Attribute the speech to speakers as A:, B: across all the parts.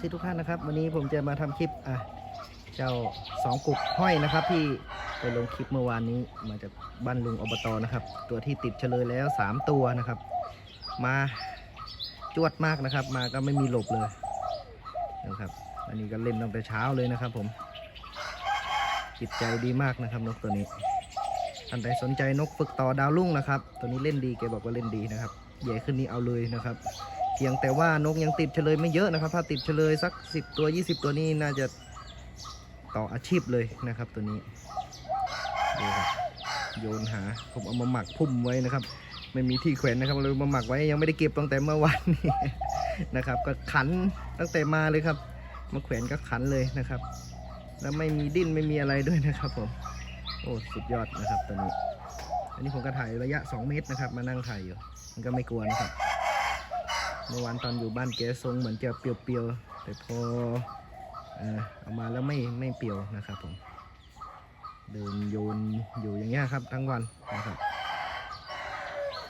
A: ครับครับสวัสดีทุกท่านนะครับ วันนี้ผมจะมาทำคลิปอะเจ้าสองกุกห้อยนะครับ ที่ไปลงคลิปเมื่อวานนี้มาจากบ้านลุงอบตนะครับ ตัวที่ติดเฉลยแล้ว 3 ตัวนะครับ มาจวดมากนะครับ มาก็ไม่มีหลบเลยนะครับอันนี้ก็เล่นตั้งแต่เช้าเลยนะครับ ผมจิตใจดีมากนะครับนกตัวนี้ท่านใดสนใจนกฝึกต่อดาวรุ่งนะครับ ตัวนี้เล่นดีแกบอกว่าเล่นดีนะครับใหญ่ขึ้นนี้เอาเลยนะครับ พียงแต่ว่านกยังติดเฉลยไม่เยอะนะครับ ถ้าติดเฉลยสัก 10 ตัว 20 ตัวนี้น่าจะต่ออาชีพเลยนะครับ ตัวนี้ดูครับโยนหาผมเอามาหมักพุ่มไว้นะครับ ไม่มีที่แขวนนะครับเลยมาหมักไว้ยังไม่ได้เก็บตั้งแต่เมื่อวานนี้นะครับ ก็ขันตั้งแต่มาเลยครับ มาแขวนก็ขันเลยนะครับ แล้วไม่มีดิ้นไม่มีอะไรด้วยนะครับผมโอ้สุดยอดนะครับตัวนี้ อันนี้ผมก็ถ่ายระยะ 2 เมตรนะครับ มานั่งถ่ายอยู่ มันก็ไม่กลัวนะครับ เมื่อวานตอนอยู่บ้านแกทรงเหมือนจะเปียวๆ แต่พอเอามาแล้วไม่ไม่เปียวนะครับผม เดินโยนอยู่อย่างเงี้ยครับทั้งวันนะครับ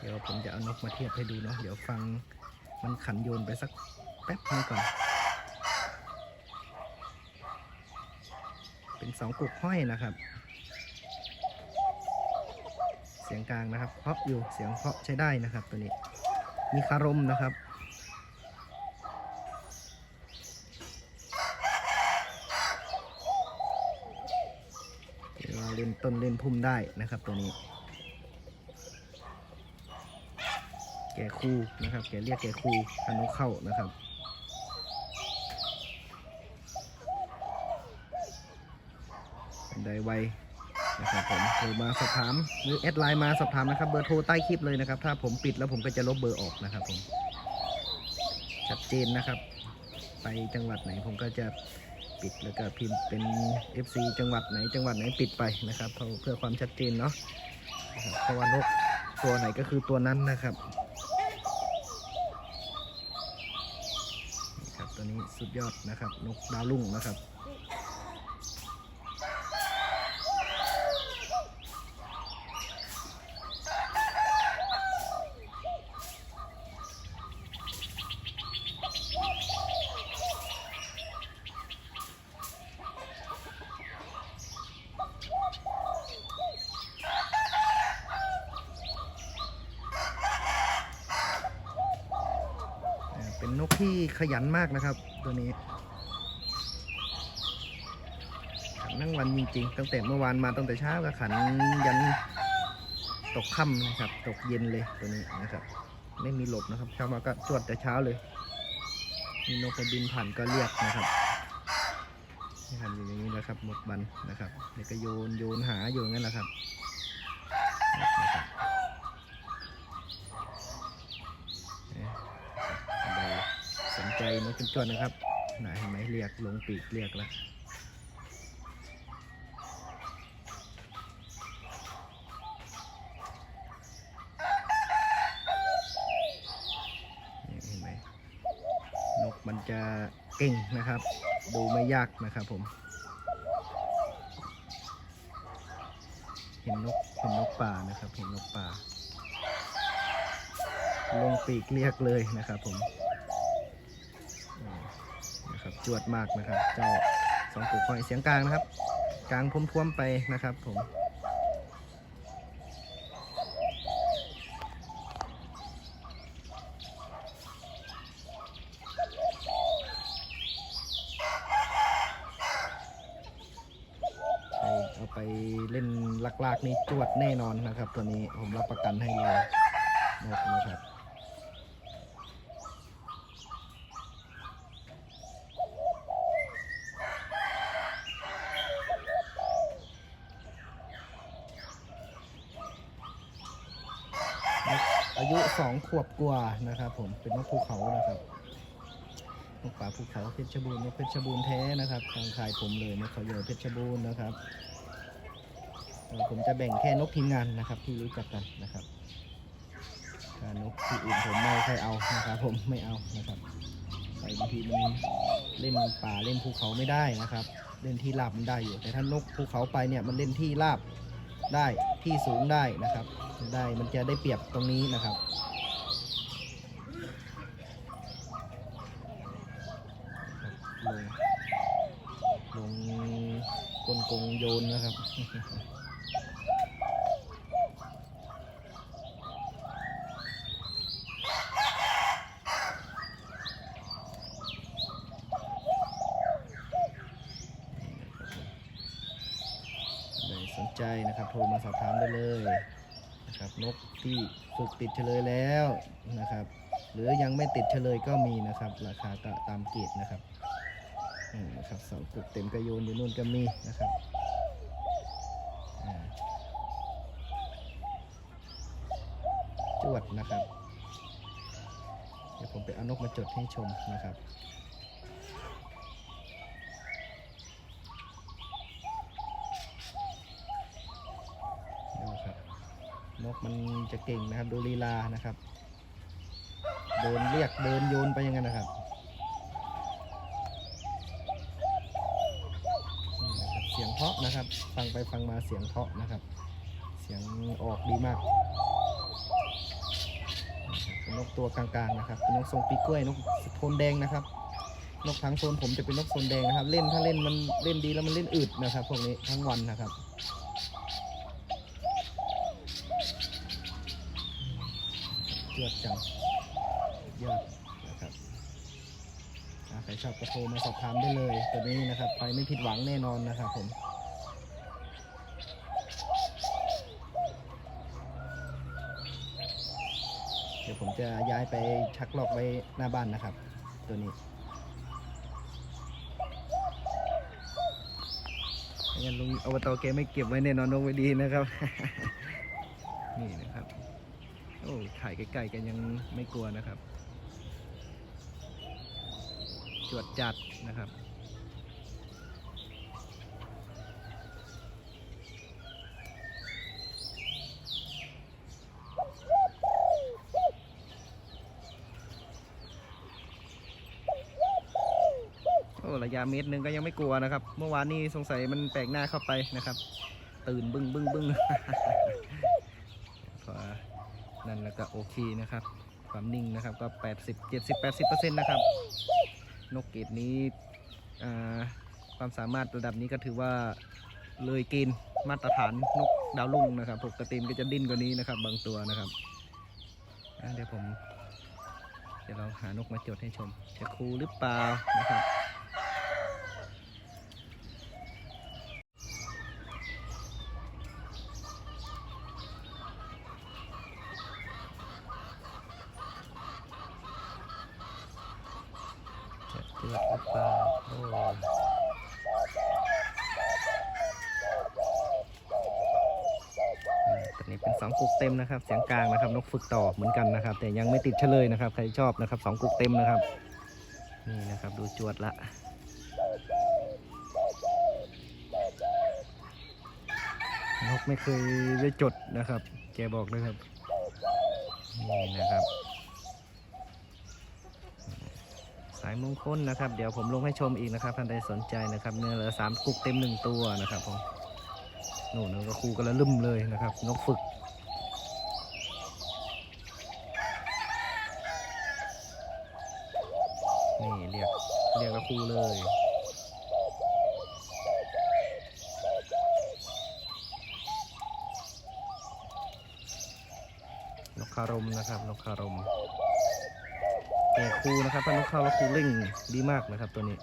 A: เดี๋ยวผมจะเอานกมาเทียบให้ดูเนาะ เดี๋ยวฟังมันขันโยนไปสักแป๊บนึงก่อน เป็นสองกุกห้อยนะครับ เสียงกลางนะครับเพาะอยู่เสียงเพาะใช้ได้นะครับตัวนี้ มีคารมนะครับ เล่นต้นเล่นพุ่มได้นะครับ ตัวนี้ แก่คู่นะครับ แกเรียกแก่คู่ฮานกเข้านะครับไดไวนะครับผมโทรมาสอบถามหรือแอดไลน์มาสอบถามนะครับ เบอร์โทรใต้คลิปเลยนะครับ ถ้าผมปิดแล้วผมก็จะลบเบอร์ออกนะครับผมชัดเจนนะครับ ไปจังหวัดไหนผมก็จะ ปิดแล้วก็พิมพ์เป็น FC จังหวัดไหนจังหวัดไหนปิดไปนะครับเพื่อเพื่อความชัดเจนเนาะเพราะว่านกตัวไหนก็คือตัวนั้นนะครับนี่ครับตัวนี้สุดยอดนะครับ นกดาวรุ่งนะครับ นกที่ขยันมากนะครับ ตัวนี้ขันนั่งวันจริงๆ ตั้งแต่เมื่อวานมาตั้งแต่เช้าก็ขันยันตกค่ำนะครับ ตกเย็นเลยตัวนี้นะครับ ไม่มีหลบนะครับเช้ามาก็จวดแต่เช้าเลยมีนกมาบินผ่านก็เรียกนะครับนี่ครับอยู่อย่างนี้นะครับหมดบันนะครับนี่ก็โยนโยนหาอยู่งนั้นแหละครับนะครับ ใดสน ใจนกเป็นจวนนะครับไหนเห็นไหมเรียกลงปีกเรียกแล้วเห็นไหมนกมันจะเก่งนะครับ ดูไม่ยากนะครับผม เห็นนกเห็นนกป่านะครับ เห็นนกป่าลงปีกเรียกเลยนะครับผม ครับจวดมากนะครับ เจ้าสองปูกหอยเสียงกลางนะครับ กลางพุ่มๆไปนะครับ ผมเอาไปเล่นลากๆนี่จวดแน่นอนนะครับ ตัวนี้ผมรับประกันให้เลยนะครับ อายุสองขวบกว่านะครับ ผมเป็นนกภูเขานะครับนกป่าภูเขาเพชรบูรณ์นกเพชรบูรณ์แท้นะครับทางขายผมเลยนกเขาใหญ่เพชรบูรณ์นะครับผมจะแบ่งแค่นกทีมงานนะครับ ที่รู้จักกันนะครับนกที่อื่นผมไม่ใครเอานะครับผมไม่เอานะครับไปบางทีมันเล่นป่าเล่นภูเขาไม่ได้นะครับ เล่นที่ราบมันได้อยู่แต่ถ้านกภูเขาไปเนี่ยมันเล่นที่ราบได้ที่สูงได้นะครับ ได้มันจะได้เปรียบตรงนี้นะครับ ลง กงโยนนะครับใครสนใจนะครับโทรมาสอบถามได้เลยนะครับนกที่ฝึกติดเฉลยแล้วนะครับ หรือยังไม่ติดเฉลยก็มีนะครับ ราคาก็ตามเกรดนะครับ นะครับสองกุกเต็มกระโยนอยู่นู่นก็มีนะครับจวดนะครับ เดี๋ยวผมไปเอานกมาจดให้ชมนะครับดูครับนกมันจะเก่งนะครับดูลีลานะครับ เดินเรียกเดินโยนไปยังไงนะครับนี่นะครับ เสียงเพาะนะครับ ฟังไปฟังมาเสียงเพาะนะครับ เสียงออกดีมากเป็นนกตัวกลางๆนะครับเป็นนกทรงปีกล้วยนกโทนแดงนะครับ นกทั้งโซนผมจะเป็นนกโซนแดงนะครับ เล่นถ้าเล่นมันเล่นดีแล้วมันเล่นอึดนะครับพวกนี้ทั้งวันนะครับเยอดจังยอดนะ ใครชอบก็โทรมาสอบถามได้เลยตัวนี้นะครับไปไม่ผิดหวังแน่นอนนะครับผมเดี๋ยวผมจะย้ายไปชักลอกไว้หน้าบ้านนะครับ ตัวนี้งั้นลุงอบตแกไม่เก็บไว้แน่นอนนกไว้ดีนะครับ นี่นะครับ โอ้ถ่ายใกล้ๆกันยังไม่กลัวนะครับ จวดจัดนะครับ โอ้ระยะเมตรหนึ่งก็ยังไม่กลัวนะครับ เมื่อวานนี้สงสัยมันแปลกหน้าเข้าไปนะครับ ตื่นบึ้งบึ้งบึ้งพอนั่นแล้วก็โอเคนะครับ ความนิ่งนะครับก็ 80 70 80เปอร์เซ็นต์นะครับ นกเกดนี้ความสามารถระดับนี้ก็ถือว่าเลยเกณฑ์มาตรฐานนกดาวลุ่งนะครับปกติมันก็จะดิ้นกว่านี้นะครับ บางตัวนะครับเดี๋ยวผมจะลองหานกมาจดให้ชม จะคูหรือเปล่านะครับ จะเจือดหรือเปล่าโอ้นี่ตอนนี้เป็นสอง กุกเต็มนะครับเสียงกลางนะครับ นกฝึกต่อเหมือนกันนะครับ แต่ยังไม่ติดเฉลยนะครับ ใครชอบนะครับสองกุกเต็มนะครับ นี่นะครับดูจวดละนกไม่เคยได้จดนะครับ แกบอกนะครับนี่นะครับ สายมงคลนะครับ เดี๋ยวผมลงให้ชมอีกนะครับท่านใดสนใจนะครับ เนื้อเหลือสามกุกเต็มหนึ่งตัวนะครับผมโน่นก็คู่กันละลืมเลยนะครับ นกฝึก นี่เรียก ครูเลย นกคารมนะครับ นกคารมแก่คู่นะครับถ้านกเขาแล้วคู่เร่งดีมากนะครับตัวนี้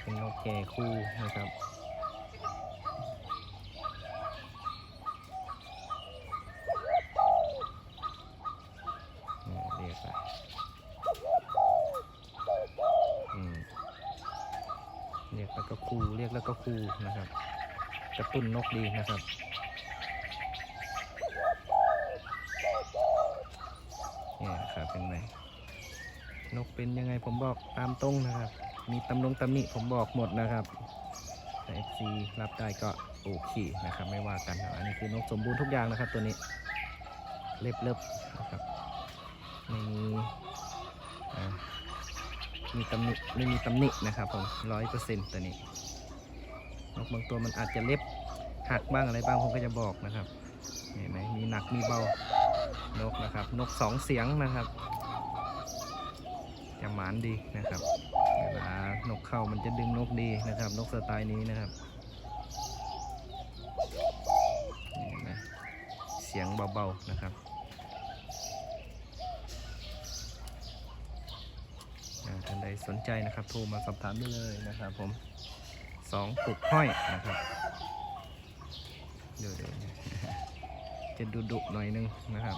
A: เป็นนกแก่คู่นะครับนี่เรียกไปอืมเรียกแล้ว ก็กแล้วก็คู่นะครับกระตุ้นนกดีนะครับ เนี่ยครับเป็นไงนกเป็นยังไงผมบอกตามตรงนะครับ มีตำนงตำหนิผมบอกหมดนะครับแต่ FC รับได้ก็โอเคนะครับ ไม่ว่ากันอันนี้คือนกสมบูรณ์ทุกอย่างนะครับ ตัวนี้เล็บเล็บนะครับไม่มีมีตำหนิไม่มีตำหนินะครับผมร้อยเปอร์เซ็นต์ตัวนี้ บางตัวมันอาจจะเล็บหักบ้างอะไรบ้างผมก็จะบอกนะครับเห็นไหมมีหนักมีเบานกนะครับ นกสองเสียงนะครับจะหมานดีนะครับเวลานกเข้ามันจะดึงนกดีนะครับ นกสไตล์นี้นะครับเห็นไหมเสียงเบาๆนะครับอ่าท่านใดสนใจนะครับโทรมาสอบถามได้เลยนะครับผม สองปลุกห้อยนะครับเดี๋ยวเดี๋ยวจะดุดุหน่อยนึงนะครับ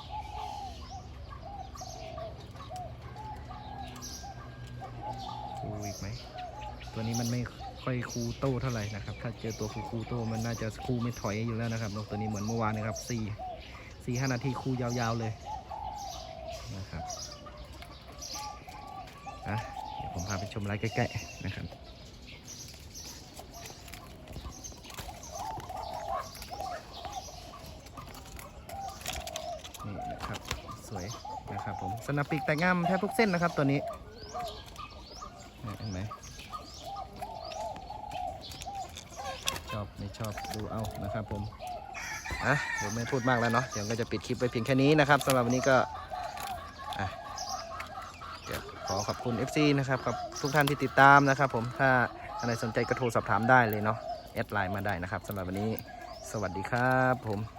A: คูอีกไหมตัวนี้มันไม่ค่อยคูโต้เท่าไหร่นะครับ ถ้าเจอตัวคูคูโต้มันน่าจะคูไม่ถอยอยู่แล้วนะครับนกตัวนี้เหมือนเมื่อวานนะครับสี่สี่ห้านาทีคูยาวๆเลยนะครับอะเดี๋ยวผมพาไปชมไลฟ์ใกล้ๆนะครับ นี่นะครับสวยนะครับผม สนับปีกแต่งงามแทบทุกเส้นนะครับตัวนี้เห็นไหมชอบไม่ชอบดูเอานะครับผมอะเดี๋ยวไม่พูดมากแล้วเนาะเดี๋ยวก็จะปิดคลิปไปเพียงแค่นี้นะครับสำหรับวันนี้ก็อะเดี๋ยวขอขอบคุณ FC นะครับกับทุกท่านที่ติดตามนะครับผมถ้าอะไรสนใจก็โทรสอบถามได้เลยเนาะแอดไลน์มาได้นะครับสำหรับวันนี้ สวัสดีครับผม